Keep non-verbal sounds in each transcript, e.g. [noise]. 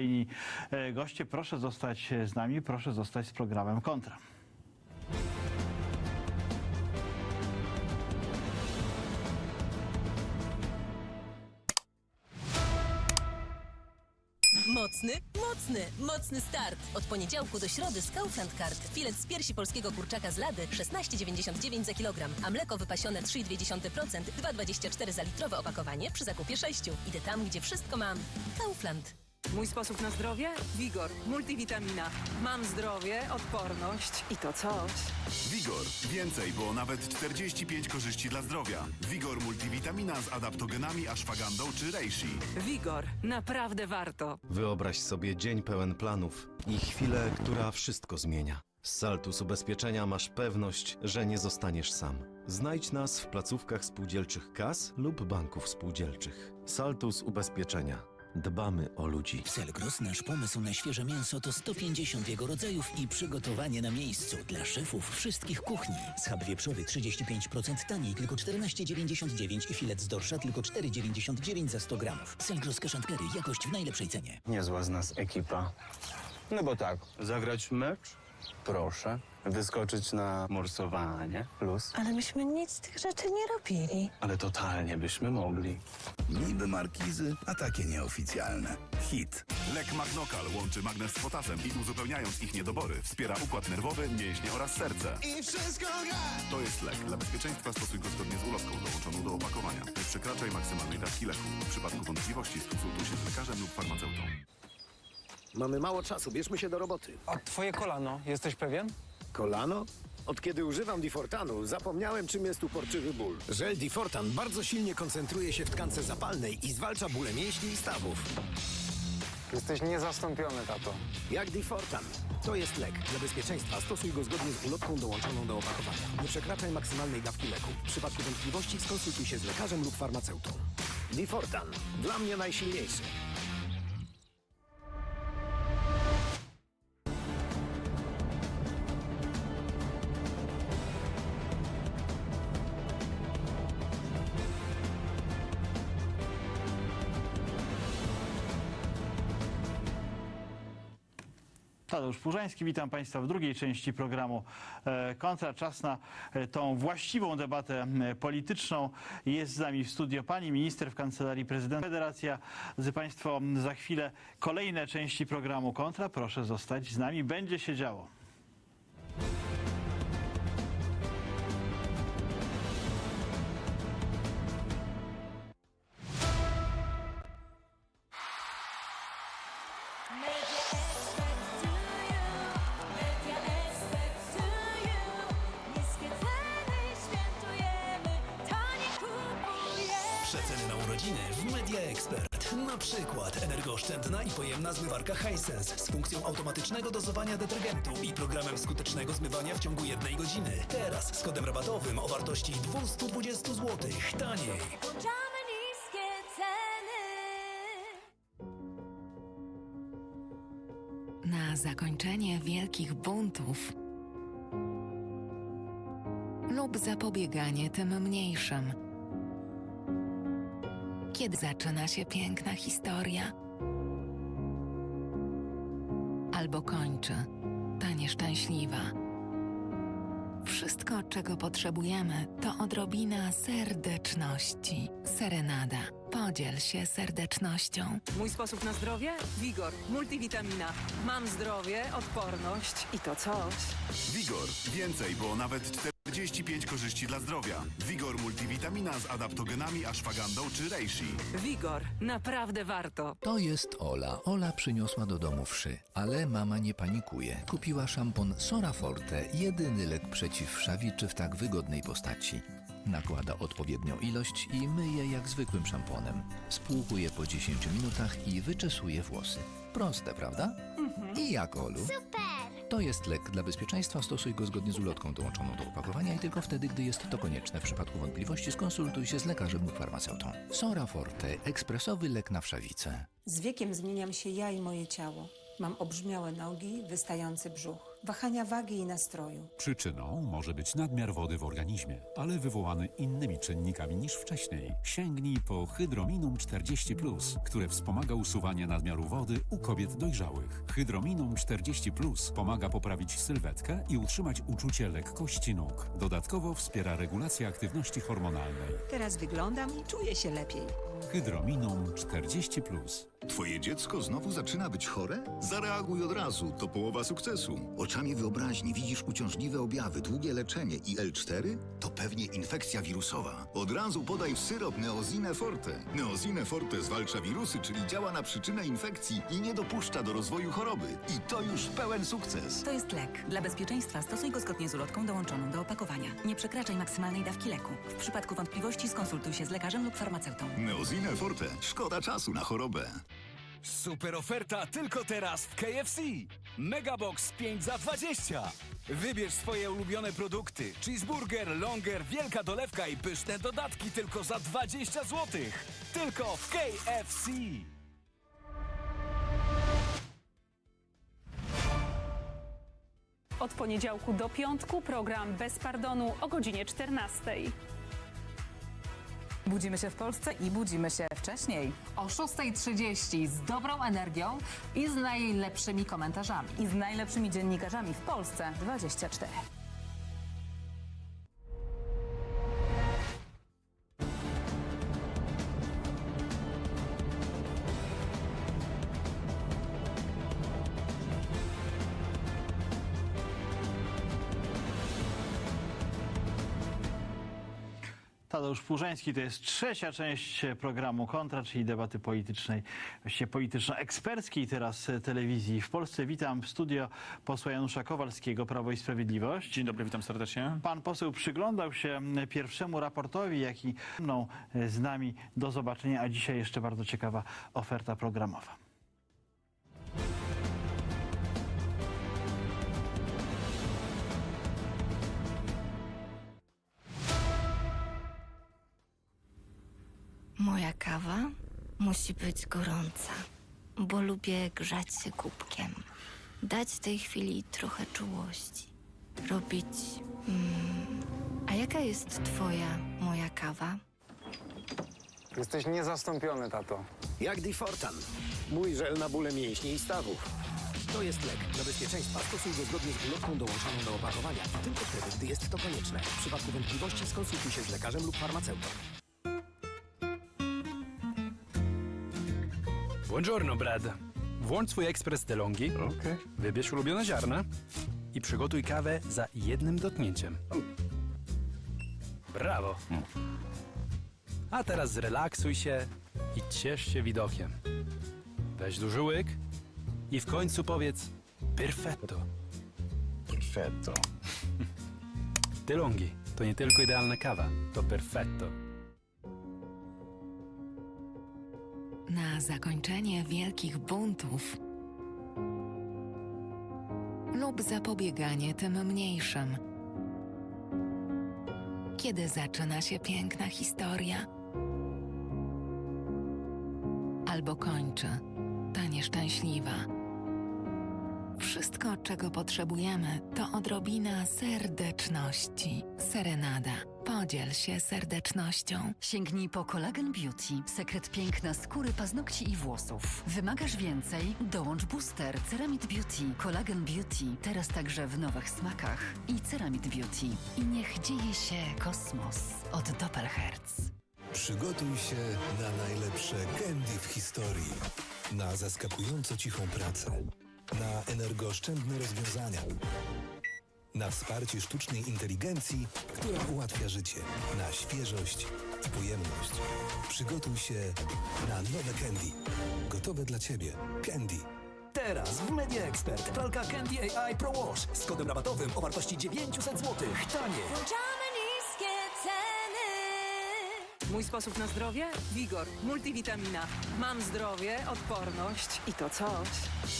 Kolejni e, goście. Proszę zostać z nami, proszę zostać z programem Kontra. Mocny, mocny, mocny start. Od poniedziałku do środy z Kaufland Card. Filet z piersi polskiego kurczaka z lady 16,99 za kilogram, a mleko wypasione 3,2%, 2,24 za litrowe opakowanie przy zakupie 6. Idę tam, gdzie wszystko mam. Kaufland. Mój sposób na zdrowie? Wigor, multivitamina. Mam zdrowie, odporność i to coś. Wigor. Więcej, bo nawet 45 korzyści dla zdrowia. Wigor multivitamina z adaptogenami, ashwagandą czy reishi. Wigor, naprawdę warto. Wyobraź sobie dzień pełen planów i chwilę, która wszystko zmienia. Z Saltus Ubezpieczenia masz pewność, że nie zostaniesz sam. Znajdź nas w placówkach spółdzielczych KAS lub banków spółdzielczych. Saltus Ubezpieczenia. Dbamy o ludzi. Selgros, nasz pomysł na świeże mięso to 150 jego rodzajów i przygotowanie na miejscu dla szefów wszystkich kuchni. Schab wieprzowy 35% taniej, tylko 14,99 i filet z dorsza tylko 4,99 za 100 gramów. Selgros Cash jakość w najlepszej cenie. Niezła z nas ekipa. No bo tak, zagrać mecz? Proszę. Wyskoczyć na morsowanie? Plus. Ale myśmy nic z tych rzeczy nie robili. Ale totalnie byśmy mogli. Niby markizy, a takie nieoficjalne. Hit. Lek Magnokal łączy magnez z potasem i uzupełniając ich niedobory, wspiera układ nerwowy, mięśnie oraz serce. I wszystko gra! To jest lek. Dla bezpieczeństwa stosuj go zgodnie z ulotką dołączoną do opakowania. Nie przekraczaj maksymalnej dawki leku. W przypadku wątpliwości skonsultuj się z lekarzem lub farmaceutą. Mamy mało czasu, bierzmy się do roboty. A twoje kolano, jesteś pewien? Kolano? Od kiedy używam Difortanu, zapomniałem, czym jest uporczywy ból. Żel Difortan bardzo silnie koncentruje się w tkance zapalnej i zwalcza bóle mięśni i stawów. Jesteś niezastąpiony, tato. Jak Difortan. To jest lek. Dla bezpieczeństwa stosuj go zgodnie z ulotką dołączoną do opakowania. Nie przekraczaj maksymalnej dawki leku. W przypadku wątpliwości skonsultuj się z lekarzem lub farmaceutą. Difortan. Dla mnie najsilniejszy. Tadeusz witam Państwa w drugiej części programu e, Kontra. Czas na e, tą właściwą debatę polityczną. Jest z nami w studio pani minister w Kancelarii Prezydenta Federacja. Z Państwo za chwilę kolejne części programu Kontra. Proszę zostać z nami. Będzie się działo. Przykład energooszczędna i pojemna zmywarka Hisense z funkcją automatycznego dozowania detergentu i programem skutecznego zmywania w ciągu jednej godziny. Teraz z kodem rabatowym o wartości 220 zł. Taniej. niskie ceny. na zakończenie wielkich buntów lub zapobieganie tym mniejszym. Kiedy zaczyna się piękna historia, albo kończy ta nieszczęśliwa. Wszystko, czego potrzebujemy, to odrobina serdeczności. Serenada. Podziel się serdecznością. Mój sposób na zdrowie? Wigor, multivitamina. Mam zdrowie, odporność i to coś. Wigor. Więcej, bo nawet 45 korzyści dla zdrowia. Wigor multivitamina z adaptogenami, ashwagandą czy reishi. Wigor, naprawdę warto. To jest Ola. Ola przyniosła do domu wszy, ale mama nie panikuje. Kupiła szampon Sora Forte, jedyny lek przeciw wszawiczy w tak wygodnej postaci. Nakłada odpowiednią ilość i myje jak zwykłym szamponem. Spłukuje po 10 minutach i wyczesuje włosy. Proste, prawda? I jak, Olu? Super! To jest lek. Dla bezpieczeństwa stosuj go zgodnie z ulotką dołączoną do opakowania i tylko wtedy, gdy jest to konieczne. W przypadku wątpliwości skonsultuj się z lekarzem lub farmaceutą. Sora Forte. Ekspresowy lek na wszawicę. Z wiekiem zmieniam się ja i moje ciało. Mam obrzmiałe nogi, wystający brzuch. Wahania wagi i nastroju. Przyczyną może być nadmiar wody w organizmie, ale wywołany innymi czynnikami niż wcześniej. Sięgnij po Hydrominum 40, które wspomaga usuwanie nadmiaru wody u kobiet dojrzałych. Hydrominum 40 pomaga poprawić sylwetkę i utrzymać uczucie lekkości nóg. Dodatkowo wspiera regulację aktywności hormonalnej. Teraz wyglądam i czuję się lepiej. Hydrominum 40. Twoje dziecko znowu zaczyna być chore? Zareaguj od razu, to połowa sukcesu. Oczami wyobraźni widzisz uciążliwe objawy, długie leczenie i L4? To pewnie infekcja wirusowa. Od razu podaj w syrop Neozine Forte. Neozine Forte zwalcza wirusy, czyli działa na przyczynę infekcji i nie dopuszcza do rozwoju choroby. I to już pełen sukces. To jest lek. Dla bezpieczeństwa stosuj go zgodnie z ulotką dołączoną do opakowania. Nie przekraczaj maksymalnej dawki leku. W przypadku wątpliwości skonsultuj się z lekarzem lub farmaceutą. Neozine Forte. Szkoda czasu na chorobę. Super oferta tylko teraz w KFC. Megabox 5 za 20. Wybierz swoje ulubione produkty. Cheeseburger, longer, wielka dolewka i pyszne dodatki tylko za 20 zł. Tylko w KFC. Od poniedziałku do piątku program Bez Pardonu o godzinie 14. Budzimy się w Polsce i budzimy się wcześniej. O 6.30 z dobrą energią i z najlepszymi komentarzami. I z najlepszymi dziennikarzami w Polsce 24. Tadeusz Płużański to jest trzecia część programu Kontra, czyli debaty politycznej, właściwie polityczno-eksperckiej teraz telewizji w Polsce. Witam w studio posła Janusza Kowalskiego, Prawo i Sprawiedliwość. Dzień dobry, witam serdecznie. Pan poseł przyglądał się pierwszemu raportowi, jaki mną z nami do zobaczenia, a dzisiaj jeszcze bardzo ciekawa oferta programowa. Musi być gorąca, bo lubię grzać się kubkiem. Dać tej chwili trochę czułości. Robić. Mm. A jaka jest twoja, moja kawa? Jesteś niezastąpiony, tato. Jak Difortan. Mój żel na bóle mięśni i stawów. To jest lek. Dla bezpieczeństwa stosuj go zgodnie z ulotką dołączoną do opakowania. Tylko wtedy, gdy jest to konieczne. W przypadku wątpliwości skonsultuj się z lekarzem lub farmaceutą. Buongiorno, Brad. Włącz swój ekspres DeLonghi, okay. wybierz ulubione ziarna i przygotuj kawę za jednym dotknięciem. Brawo. A teraz zrelaksuj się i ciesz się widokiem. Weź duży łyk i w końcu powiedz perfetto. Perfetto. DeLonghi to nie tylko idealna kawa, to perfetto. Zakończenie wielkich buntów lub zapobieganie tym mniejszym. Kiedy zaczyna się piękna historia, albo kończy ta nieszczęśliwa. Wszystko, czego potrzebujemy, to odrobina serdeczności. Serenada. Podziel się serdecznością. Sięgnij po Collagen Beauty. Sekret piękna skóry, paznokci i włosów. Wymagasz więcej? Dołącz booster Ceramid Beauty. Collagen Beauty. Teraz także w nowych smakach. I Ceramid Beauty. I niech dzieje się kosmos od Doppelherz. Przygotuj się na najlepsze candy w historii. Na zaskakująco cichą pracę. Na energooszczędne rozwiązania. Na wsparcie sztucznej inteligencji, która ułatwia życie. Na świeżość i pojemność. Przygotuj się na nowe candy. Gotowe dla Ciebie. Candy. Teraz w Media Expert pralka Candy AI Pro Wash z kodem rabatowym o wartości 900 zł. Taniej. Mój sposób na zdrowie? Wigor, multivitamina. Mam zdrowie, odporność i to coś.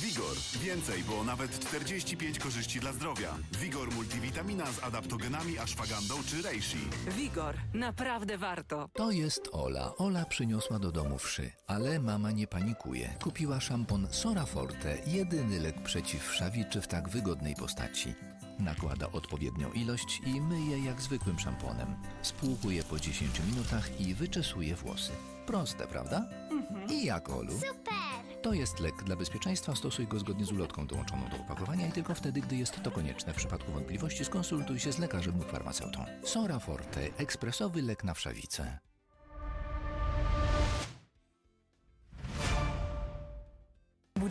Wigor. Więcej, bo nawet 45 korzyści dla zdrowia. Wigor multivitamina z adaptogenami, ashwagandą czy reishi. Wigor, naprawdę warto. To jest Ola. Ola przyniosła do domu wszy, ale mama nie panikuje. Kupiła szampon Sora Forte, jedyny lek przeciw wszawiczy w tak wygodnej postaci. Nakłada odpowiednią ilość i myje jak zwykłym szamponem. Spłukuje po 10 minutach i wyczesuje włosy. Proste, prawda? I jak, Olu? Super! To jest lek dla bezpieczeństwa. Stosuj go zgodnie z ulotką dołączoną do opakowania i tylko wtedy, gdy jest to konieczne. W przypadku wątpliwości skonsultuj się z lekarzem lub farmaceutą. Sora Forte, ekspresowy lek na wszawicę.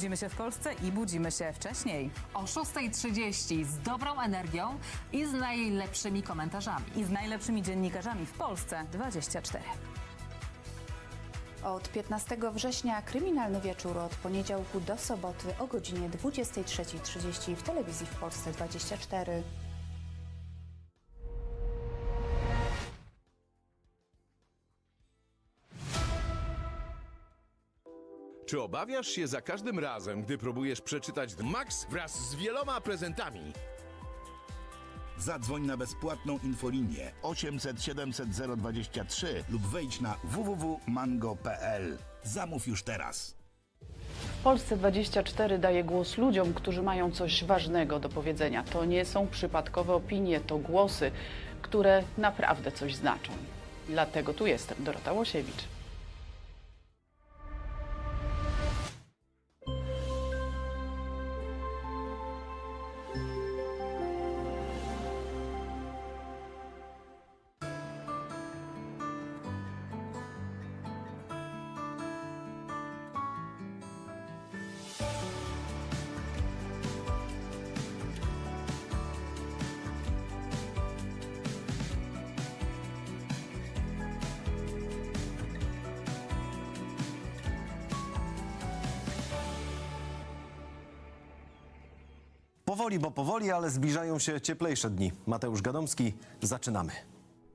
Budzimy się w Polsce i budzimy się wcześniej. O 6.30 z dobrą energią i z najlepszymi komentarzami. I z najlepszymi dziennikarzami w Polsce 24. Od 15 września kryminalny wieczór od poniedziałku do soboty o godzinie 23.30 w telewizji w Polsce 24. Czy obawiasz się za każdym razem, gdy próbujesz przeczytać Max wraz z wieloma prezentami? Zadzwoń na bezpłatną infolinię 800 700 023 lub wejdź na www.mango.pl. Zamów już teraz. W Polsce 24 daje głos ludziom, którzy mają coś ważnego do powiedzenia. To nie są przypadkowe opinie, to głosy, które naprawdę coś znaczą. Dlatego tu jestem, Dorota Łosiewicz. Powoli, bo powoli, ale zbliżają się cieplejsze dni. Mateusz Gadomski, zaczynamy.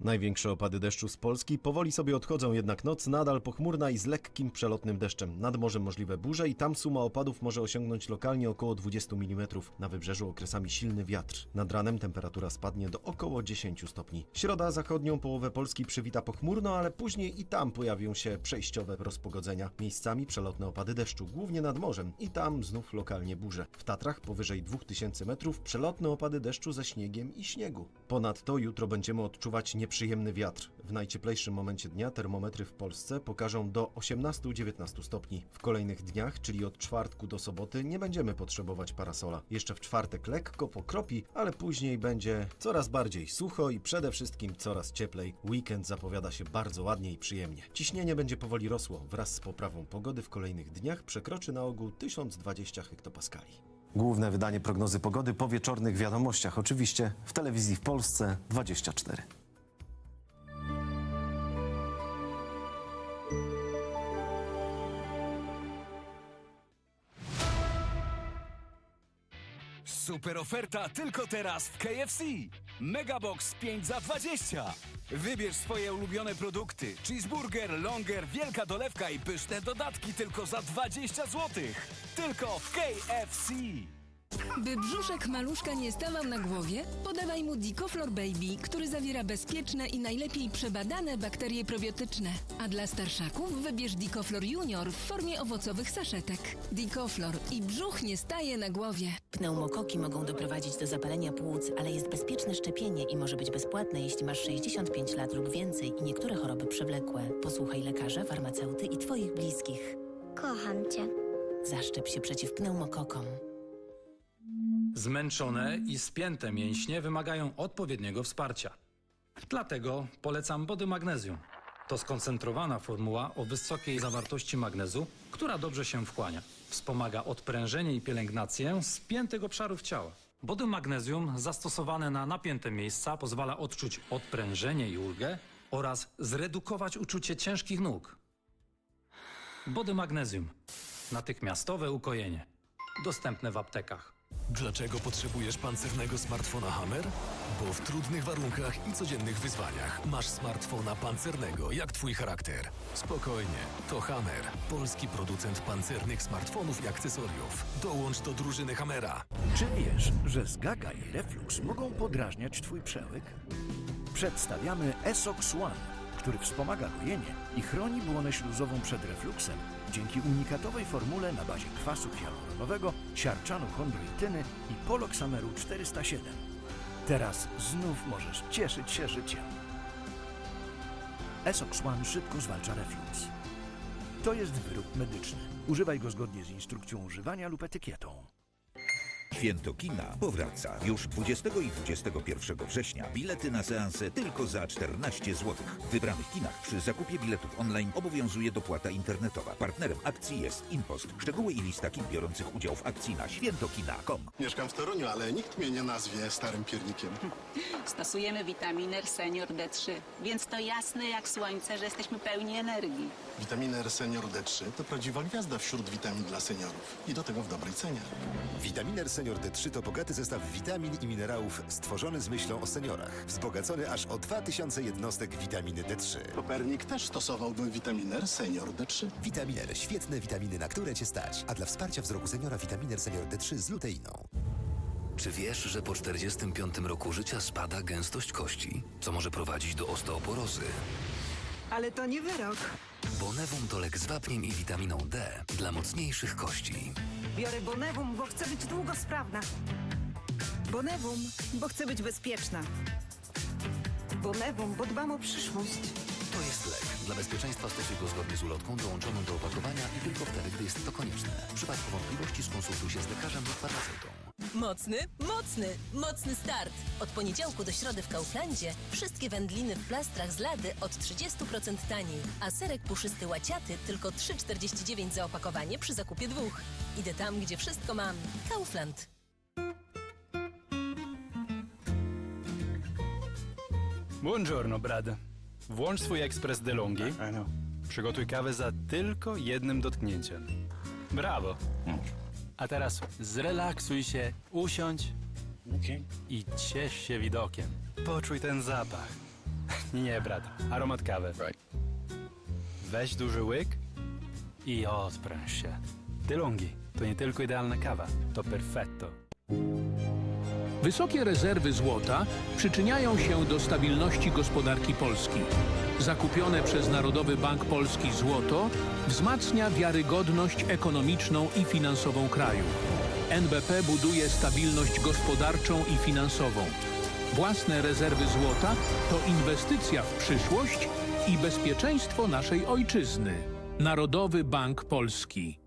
Największe opady deszczu z Polski powoli sobie odchodzą, jednak noc nadal pochmurna i z lekkim przelotnym deszczem. Nad morzem możliwe burze i tam suma opadów może osiągnąć lokalnie około 20 mm. Na wybrzeżu okresami silny wiatr. Nad ranem temperatura spadnie do około 10 stopni. Środa zachodnią połowę Polski przywita pochmurno, ale później i tam pojawią się przejściowe rozpogodzenia. Miejscami przelotne opady deszczu, głównie nad morzem i tam znów lokalnie burze. W Tatrach powyżej 2000 metrów przelotne opady deszczu ze śniegiem i śniegu. Ponadto jutro będziemy odczuwać nieprzyjemny wiatr. W najcieplejszym momencie dnia termometry w Polsce pokażą do 18-19 stopni. W kolejnych dniach, czyli od czwartku do soboty, nie będziemy potrzebować parasola. Jeszcze w czwartek lekko pokropi, ale później będzie coraz bardziej sucho i przede wszystkim coraz cieplej. Weekend zapowiada się bardzo ładnie i przyjemnie. Ciśnienie będzie powoli rosło. Wraz z poprawą pogody w kolejnych dniach przekroczy na ogół 1020 hektopaskali. Główne wydanie prognozy pogody po wieczornych wiadomościach, oczywiście w telewizji w Polsce 24. Super oferta tylko teraz w KFC. Megabox 5 za 20. Wybierz swoje ulubione produkty. Cheeseburger, longer, wielka dolewka i pyszne dodatki tylko za 20 zł. Tylko w KFC. By brzuszek maluszka nie stawał na głowie, podawaj mu Dicoflor Baby, który zawiera bezpieczne i najlepiej przebadane bakterie probiotyczne. A dla starszaków wybierz Dicoflor Junior w formie owocowych saszetek. Dicoflor i brzuch nie staje na głowie. Pneumokoki mogą doprowadzić do zapalenia płuc, ale jest bezpieczne szczepienie i może być bezpłatne, jeśli masz 65 lat lub więcej i niektóre choroby przewlekłe. Posłuchaj lekarza, farmaceuty i Twoich bliskich. Kocham cię. Zaszczep się przeciw pneumokokom. Zmęczone i spięte mięśnie wymagają odpowiedniego wsparcia. Dlatego polecam Body Magnesium. To skoncentrowana formuła o wysokiej zawartości magnezu, która dobrze się wchłania. Wspomaga odprężenie i pielęgnację spiętych obszarów ciała. Body Magnesium zastosowane na napięte miejsca pozwala odczuć odprężenie i ulgę oraz zredukować uczucie ciężkich nóg. Body Magnesium. Natychmiastowe ukojenie. Dostępne w aptekach. Dlaczego potrzebujesz pancernego smartfona Hammer? Bo w trudnych warunkach i codziennych wyzwaniach masz smartfona pancernego, jak twój charakter. Spokojnie, to Hammer, polski producent pancernych smartfonów i akcesoriów. Dołącz do drużyny Hammera. Czy wiesz, że zgaga i reflux mogą podrażniać Twój przełyk? Przedstawiamy Esox One, który wspomaga gojenie i chroni błonę śluzową przed refluksem dzięki unikatowej formule na bazie kwasu hialuronowego, siarczanu chondroityny i poloksameru 407. Teraz znów możesz cieszyć się życiem. Esox One szybko zwalcza refluks. To jest wyrób medyczny. Używaj go zgodnie z instrukcją używania lub etykietą. Święto kina powraca. Już 20 i 21 września bilety na seanse tylko za 14 zł. W wybranych kinach przy zakupie biletów online obowiązuje dopłata internetowa. Partnerem akcji jest Impost. Szczegóły i lista kin biorących udział w akcji na świętokina.com. Mieszkam w Toruniu, ale nikt mnie nie nazwie starym piernikiem. [laughs] Stosujemy witaminer Senior D3, więc to jasne jak słońce, że jesteśmy pełni energii. Witaminę Senior D3 to prawdziwa gwiazda wśród witamin dla seniorów. I do tego w dobrej cenie. Vitaminer Senior D3 to bogaty zestaw witamin i minerałów stworzony z myślą o seniorach. Wzbogacony aż o 2000 jednostek witaminy D3. Kopernik też stosowałby witaminer Senior D3. Vitaminer. Świetne witaminy, na które Cię stać. A dla wsparcia wzroku seniora Vitaminer Senior D3 z luteiną. Czy wiesz, że po 45 roku życia spada gęstość kości, co może prowadzić do osteoporozy? Ale to nie wyrok. Bonewum to lek z wapniem i witaminą D dla mocniejszych kości. Biorę Bonewum, bo chcę być długosprawna. Bonewum, bo chcę być bezpieczna. Bonewum, bo dbam o przyszłość. To jest lek. Dla bezpieczeństwa stosuj go zgodnie z ulotką dołączoną do opakowania i tylko wtedy, gdy jest to konieczne. W przypadku wątpliwości skonsultuj się z lekarzem lub farmaceutą. Mocny, mocny, mocny start. Od poniedziałku do środy w Kauflandzie wszystkie wędliny w plastrach z lady od 30% taniej, a serek puszysty łaciaty tylko 3,49 za opakowanie przy zakupie dwóch. Idę tam, gdzie wszystko mam. Kaufland. Buongiorno, Brad. Włącz swój ekspres DeLonghi. Przygotuj kawę za tylko jednym dotknięciem. Brawo. A teraz zrelaksuj się, usiądź i ciesz się widokiem. Poczuj ten zapach. [laughs] Nie, Brad, aromat kawy. Weź duży łyk i odpręż się. DeLonghi to nie tylko idealna kawa, to perfetto. Wysokie rezerwy złota przyczyniają się do stabilności gospodarki Polski. Zakupione przez Narodowy Bank Polski złoto wzmacnia wiarygodność ekonomiczną i finansową kraju. NBP buduje stabilność gospodarczą i finansową. Własne rezerwy złota to inwestycja w przyszłość i bezpieczeństwo naszej ojczyzny. Narodowy Bank Polski.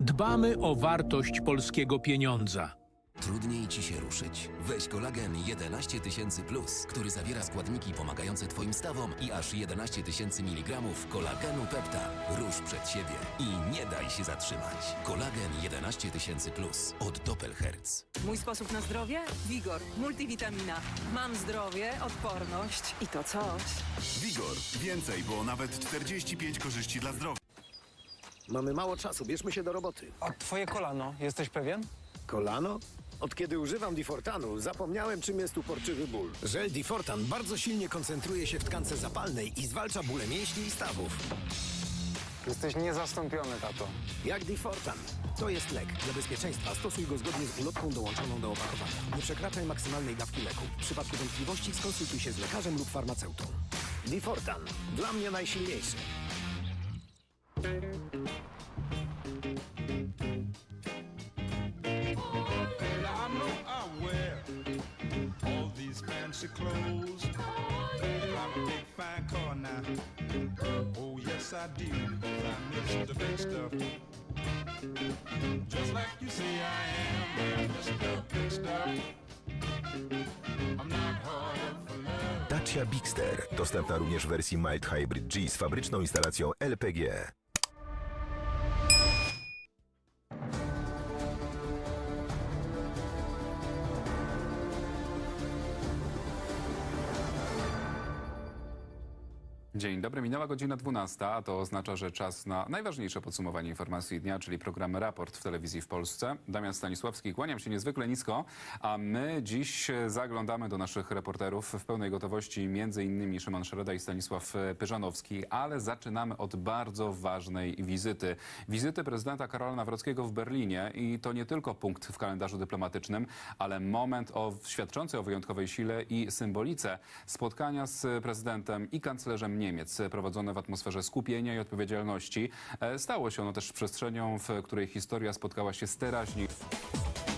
Dbamy o wartość polskiego pieniądza. Trudniej ci się ruszyć? Weź kolagen 11 tysięcy plus, który zawiera składniki pomagające twoim stawom i aż 11 tysięcy miligramów kolagenu pepta. Rusz przed siebie i nie daj się zatrzymać. Kolagen 11 tysięcy plus od Doppelherz. Mój sposób na zdrowie? Wigor, multivitamina. Mam zdrowie, odporność i to coś. Wigor. Więcej, bo nawet 45 korzyści dla zdrowia. Mamy mało czasu, bierzmy się do roboty. A twoje kolano, jesteś pewien? Kolano? Od kiedy używam Difortanu, zapomniałem, czym jest uporczywy ból. Żel Difortan bardzo silnie koncentruje się w tkance zapalnej i zwalcza bóle mięśni i stawów. Jesteś niezastąpiony, tato. Jak Difortan. To jest lek. Dla bezpieczeństwa stosuj go zgodnie z ulotką dołączoną do opakowania. Nie przekraczaj maksymalnej dawki leku. W przypadku wątpliwości skonsultuj się z lekarzem lub farmaceutą. Difortan. Dla mnie najsilniejszy. Clothes. I'm a big fine car now. Oh yes I do. I'm Mr. Big Stuff. Just like you say I am. Mr. Big Stuff. I'm not hard for love. Dacia Bigster. Dostępna również w wersji Mild Hybrid G z fabryczną instalacją LPG. Dzień dobry, minęła godzina 12, a to oznacza, że czas na najważniejsze podsumowanie informacji dnia, czyli program Raport w telewizji w Polsce. Damian Stanisławski, kłaniam się niezwykle nisko, a my dziś zaglądamy do naszych reporterów w pełnej gotowości, między innymi Szymon Szereda i Stanisław Pyżanowski, ale zaczynamy od bardzo ważnej wizyty. Wizyty prezydenta Karola Nawrockiego w Berlinie i to nie tylko punkt w kalendarzu dyplomatycznym, ale moment o świadczący o wyjątkowej sile i symbolice spotkania z prezydentem i kanclerzem Niemiec, prowadzone w atmosferze skupienia i odpowiedzialności. E, Stało się ono też przestrzenią, w której historia spotkała się z teraźniejszością.